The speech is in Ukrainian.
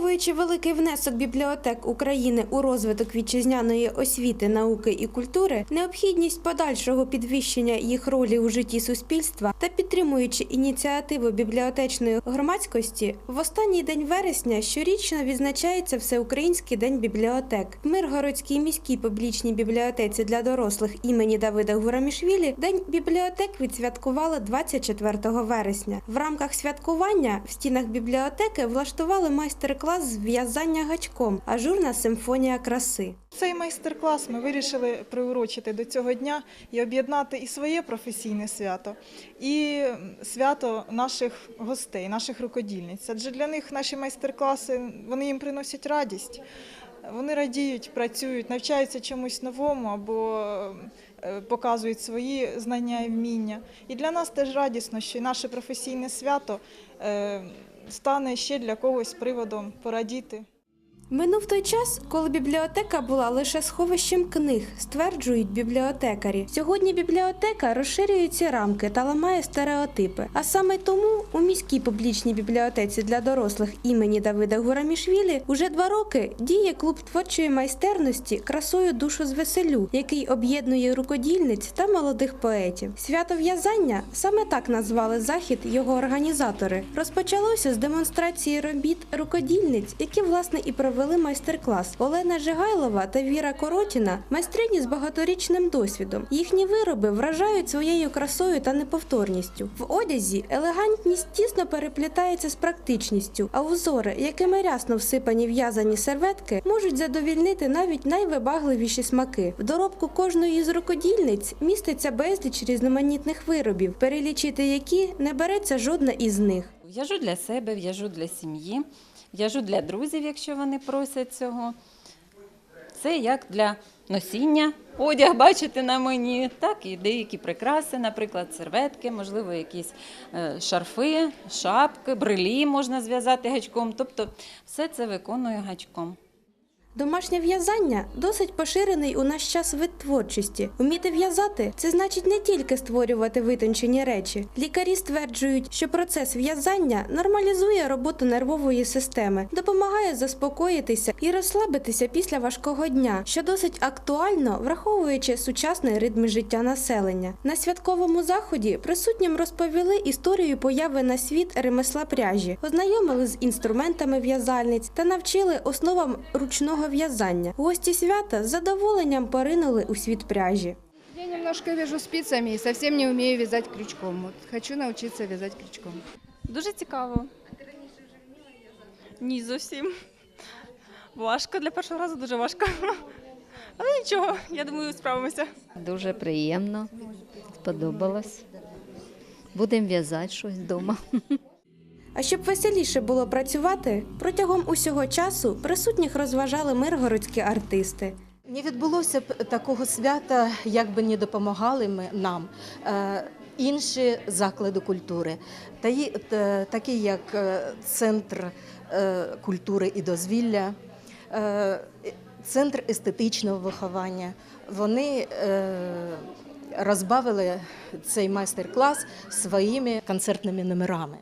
Враховуючи великий внесок бібліотек України у розвиток вітчизняної освіти, науки і культури, необхідність подальшого підвищення їх ролі у житті суспільства та підтримуючи ініціативу бібліотечної громадськості, в останній день вересня щорічно відзначається Всеукраїнський день бібліотек. В Миргородській міській публічній бібліотеці для дорослих імені Давида Гурамішвілі День бібліотек відсвяткували 24 вересня. В рамках святкування в стінах бібліотеки влаштували майстер-клас з в'язання гачком, ажурна симфонія краси. Цей майстер-клас ми вирішили приурочити до цього дня і об'єднати і своє професійне свято, і свято наших гостей, наших рукодільниць. Адже для них наші майстер-класи вони їм приносять радість. Вони радіють, працюють, навчаються чомусь новому або е, показують свої знання і вміння. І для нас теж радісно, що і наше професійне свято е, стане ще для когось приводом порадіти. Минув той час, коли бібліотека була лише сховищем книг, стверджують бібліотекарі. Сьогодні бібліотека розширює ці рамки та ламає стереотипи. А саме тому у міській публічній бібліотеці для дорослих імені Давида Гурамішвілі уже два роки діє клуб творчої майстерності красою душу звеселю, який об'єднує рукодільниць та молодих поетів. Свято в'язання саме так назвали захід його організатори. Розпочалося з демонстрації робіт рукодільниць, які власне і провели майстер-клас. Олена Жигайлова та Віра Коротіна майстрині з багаторічним досвідом. Їхні вироби вражають своєю красою та неповторністю. В одязі елегантність тісно переплітається з практичністю, а узори, якими рясно всипані в'язані серветки, можуть задовільнити навіть найвибагливіші смаки. В доробку кожної з рукодільниць міститься безліч різноманітних виробів, перелічити які не береться жодна із них. В'яжу для себе, в'яжу для сім'ї, в'яжу для друзів, якщо вони просять цього. Це як для носіння. Одяг бачите на мені, так і деякі прикраси, наприклад, серветки, можливо, якісь е, шарфи, шапки, брелі можна зв'язати гачком. Тобто все це виконую гачком. Домашнє в'язання досить поширений у наш час вид творчості. Вміти в'язати це значить не тільки створювати витончені речі. Лікарі стверджують, що процес в'язання нормалізує роботу нервової системи, допомагає заспокоїтися і розслабитися після важкого дня, що досить актуально, враховуючи сучасний ритм життя населення. На святковому заході присутнім розповіли історію появи на світ ремесла пряжі, ознайомили з інструментами в'язальниць та навчили основам ручного в'язання. Гості свята з задоволенням поринули у світ пряжі. Я немножко вяжу спицами и совсем не умею вязать крючком. Вот хочу научиться вязать крючком. Дуже цікаво. А ти раніше вже вміла в'язати? Ні, зовсім. Важко для першого разу дуже важко. Але нічого, я думаю, справимося. Дуже приємно, сподобалось. Будемо в'язати щось вдома. А щоб веселіше було працювати, протягом усього часу присутніх розважали миргородські артисти. Не відбулося б такого свята, як би не допомагали ми нам е, інші заклади культури, й- такі як е, Центр е, культури і дозвілля, е, Центр естетичного виховання. Вони е, розбавили цей майстер-клас своїми концертними номерами.